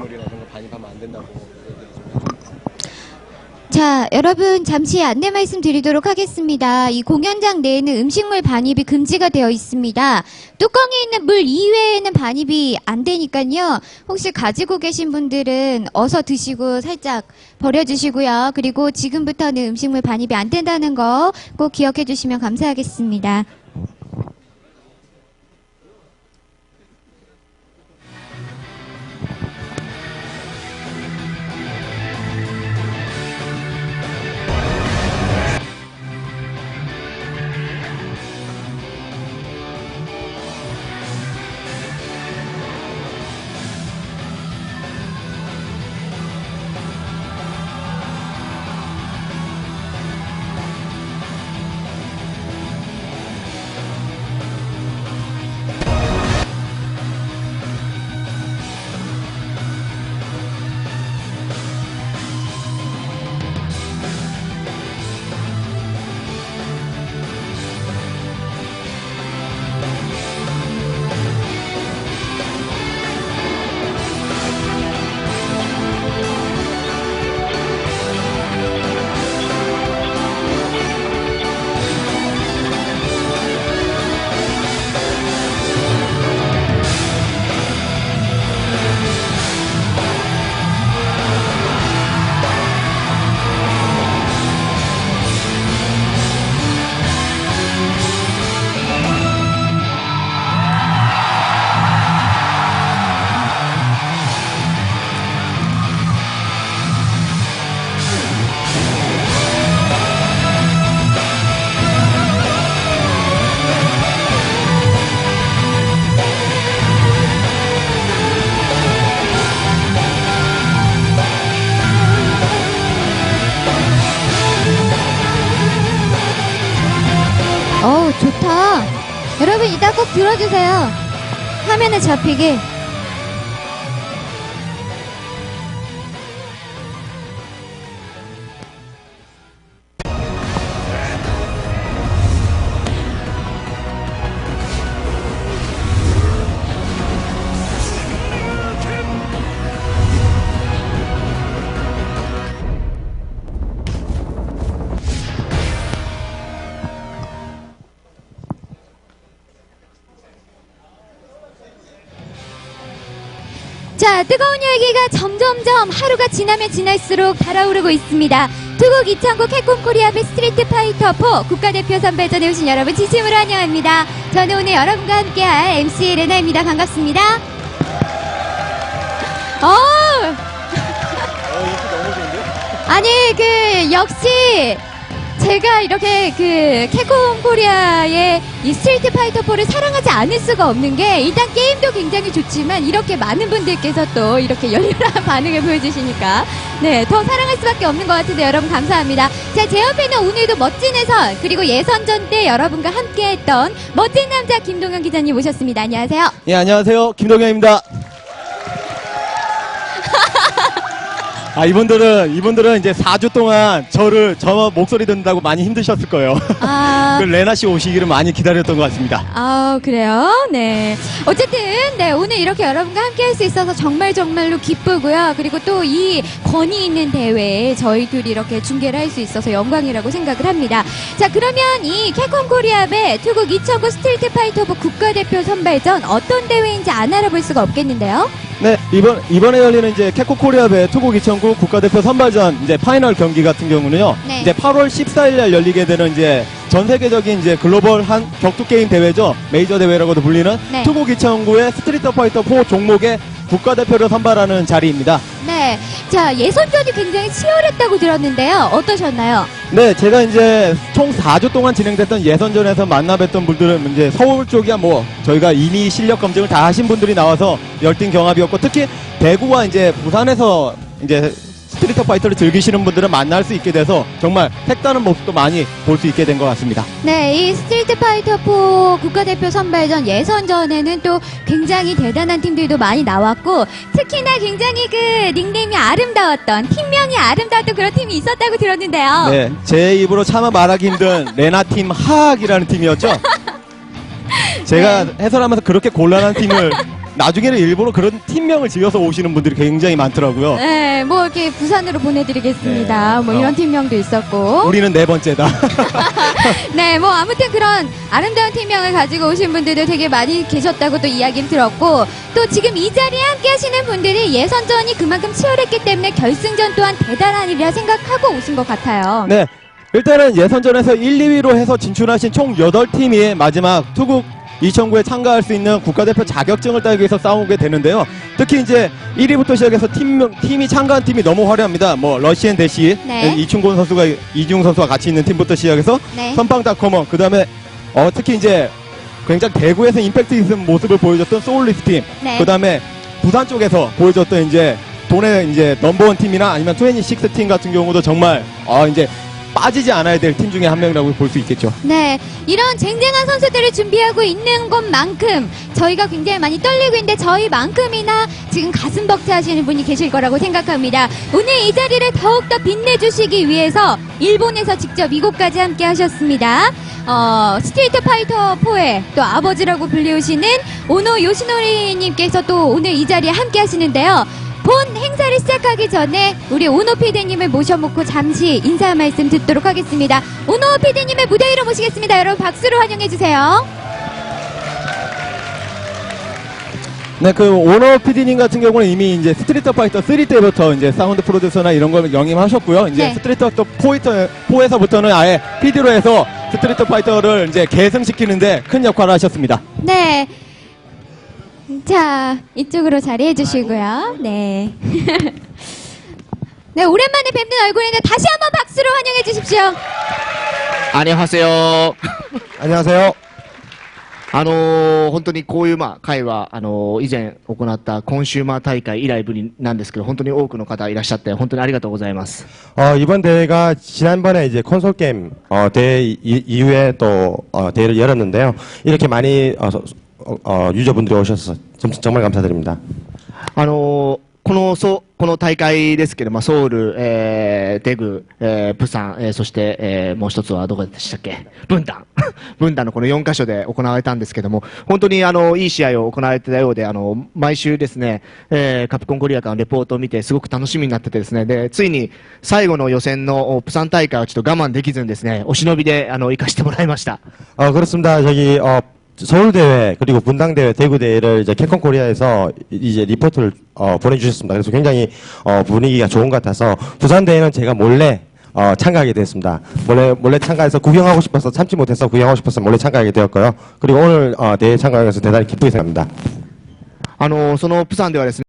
거 반입하면 안 된다고. 자, 여러분 잠시 안내 말씀드리도록 하겠습니다. 이 공연장 내에는 음식물 반입이 금지가 되어 있습니다. 뚜껑에 있는 물 이외에는 반입이 안 되니까요. 혹시 가지고 계신 분들은 어서 드시고 살짝 버려주시고요. 그리고 지금부터는 음식물 반입이 안 된다는 거 꼭 기억해 주시면 감사하겠습니다. 좋다. 여러분, 이따 꼭 들어주세요. 화면에 잡히게. 뜨거운 열기가 점점점 하루가 지나면 지날수록 달아오르고 있습니다. 투국 2009 캡콤 코리아의 스트리트 파이터 4 국가대표 선발전에 오신 여러분 진심으로 환영합니다. 저는 오늘 여러분과 함께할 MC 레나입니다. 반갑습니다. 어, 어? 아니 그 역시 제가 이렇게 그 캡콤 코리아의 이 스트리트 파이터 4를 사랑하지 않을 수가 없는 게 일단 게임도 굉장히 좋지만 이렇게 많은 분들께서 또 이렇게 열렬한 반응을 보여주시니까 네 더 사랑할 수밖에 없는 것 같은데 여러분 감사합니다. 자 제 옆에는 오늘도 멋진 해설 그리고 예선전 때 여러분과 함께했던 멋진 남자 김동현 기자님 모셨습니다. 안녕하세요. 예, 안녕하세요. 김동현입니다. 아, 이분들은, 이분들은 이제 4주 동안 저를, 저 목소리 듣는다고 많이 힘드셨을 거예요. 아. 그 레나 씨 오시기를 많이 기다렸던 것 같습니다. 아, 그래요? 네. 어쨌든, 네, 오늘 이렇게 여러분과 함께 할 수 있어서 정말 정말로 기쁘고요. 그리고 또 이 권위 있는 대회에 저희 둘이 이렇게 중계를 할 수 있어서 영광이라고 생각을 합니다. 자, 그러면 이 캡콤 코리아의 투국 2009 스트리트 파이터 부 국가대표 선발전 어떤 대회인지 안 알아볼 수가 없겠는데요? 네, 이번, 이번에 열리는 이제 캡콤 코리아배 투국 2009 국가대표 선발전 이제 파이널 경기 같은 경우는요. 네. 이제 8월 14일 날 열리게 되는 이제 전 세계적인 이제 글로벌 한 격투 게임 대회죠. 메이저 대회라고도 불리는 네. 투국 2009의 스트리트 파이터 4 종목의 국가대표를 선발하는 자리입니다. 네. 자, 예선전이 굉장히 치열했다고 들었는데요. 어떠셨나요? 네, 제가 이제 총 4주 동안 진행됐던 예선전에서 만나뵀던 분들은 이제 서울 쪽이야 뭐 저희가 이미 실력 검증을 다 하신 분들이 나와서 열띤 경합이었고 특히 대구와 이제 부산에서 이제 스트리트 파이터를 즐기시는 분들은 만날 수 있게 돼서 정말 색다른 모습도 많이 볼 수 있게 된 것 같습니다. 네, 이 스트리트 파이터 4 국가대표 선발전 예선전에는 또 굉장히 대단한 팀들도 많이 나왔고 특히나 굉장히 그 닉네임이 아름다웠던 팀명이 아름다웠던 그런 팀이 있었다고 들었는데요. 네, 제 입으로 차마 말하기 힘든 레나 팀 하악이라는 팀이었죠. 제가 해설하면서 그렇게 곤란한 팀을 나중에는 일부러 그런 팀명을 지어서 오시는 분들이 굉장히 많더라고요. 네, 뭐 이렇게 부산으로 보내드리겠습니다. 네. 뭐 어. 이런 팀명도 있었고. 우리는 네 번째다. 네, 뭐 아무튼 그런 아름다운 팀명을 가지고 오신 분들도 되게 많이 계셨다고 또 이야기를 들었고 또 지금 이 자리에 함께 하시는 분들이 예선전이 그만큼 치열했기 때문에 결승전 또한 대단한 일이라 생각하고 오신 것 같아요. 네. 일단은 예선전에서 1, 2위로 해서 진출하신 총 8팀이 마지막 투국 2009에 참가할 수 있는 국가대표 자격증을 따기 위해서 싸우게 되는데요. 특히 이제 1위부터 시작해서 팀, 팀이 참가한 팀이 너무 화려합니다. 뭐, 러시앤 대시, 네. 이충곤 선수가, 이중 선수와 같이 있는 팀부터 시작해서 네. 선빵닷컴원, 그 다음에, 어, 특히 이제 굉장히 대구에서 임팩트 있는 모습을 보여줬던 소울리스 팀, 네. 그 다음에 부산 쪽에서 보여줬던 이제 돈의 이제 넘버원 팀이나 아니면 26 팀 같은 경우도 정말 어 이제 빠지지 않아야 될 팀 중에 한 명이라고 볼 수 있겠죠. 네, 이런 쟁쟁한 선수들을 준비하고 있는 것만큼 저희가 굉장히 많이 떨리고 있는데 저희만큼이나 지금 가슴 벅차하시는 분이 계실 거라고 생각합니다. 오늘 이 자리를 더욱더 빛내주시기 위해서 일본에서 직접 이곳까지 함께 하셨습니다. 어, 스트리트 파이터 4의 또 아버지라고 불리우시는 오노 요시노리님께서 또 오늘 이 자리에 함께 하시는데요. 본 행 사를 시작하기 전에 우리 오노 PD님을 모셔놓고 잠시 인사 말씀 듣도록 하겠습니다. 오노 PD님의 무대 위로 모시겠습니다. 여러분 박수로 환영해주세요. 네, 그 오너 PD님 같은 경우는 이미 이제 스트리트 파이터 3 때부터 이제 사운드 프로듀서나 이런 걸 영임하셨고요. 이제 네. 스트리트 파이터 4에서부터는 아예 PD로 해서 스트리트 파이터를 이제 계승시키는데 큰 역할을 하셨습니다. 네. 자, 이쪽으로 자리해 주시고요. 네. 네, 오랜만에 뵙는 얼굴인데 다시 한번 박수로 환영해 주십시오. 안녕하세요 。 안녕하세요. あのー本当にこういう、まあ、会は、あのー以前行ったコンシューマー大会以来ぶりなんですけど、本当に多くの方いらっしゃって、本当にありがとうございます。 어, 이번 대회가 지난번에 이제 콘솔 게임 어, 대회 이- 이후에 또 어, 대회를 열었는데요. 이렇게 많이 어, 서- 어, 어, 유저분들이 오셔서 정- 정말 감사드립니다. あのーこの、そう、この大会ですけど、まあ、ソウル、えー、テグ、えー、プサン、えー、そして、えー、もう一つはどこでしたっけ分担。分担のこの4カ所で行われたんですけども、本当にあの、いい試合を行われてたようで、あの、毎週ですね、えー、カプコンコリアからのレポートを見て、すごく楽しみになっててですね、で、ついに最後の予選のおプサン大会はちょっと我慢できずにですね、お忍びで、あの、行かしてもらいました。 어, 그렇습니다. 저기 어, 서울 대회 그리고 분당 대회, 대구 대회를 이제 캡콤 코리아에서 이- 이제 리포트를 어, 보내주셨습니다. 그래서 굉장히 어, 분위기가 좋은 것 같아서 부산 대회는 제가 몰래 어, 참가하게 됐습니다. 몰래 몰래 참가해서 구경하고 싶어서 참지 못해서 구경하고 싶어서 몰래 참가하게 되었고요. 그리고 오늘 어, 대회 참가해서 대단히 기쁘게 생각합니다. あの、そのプサンではですね、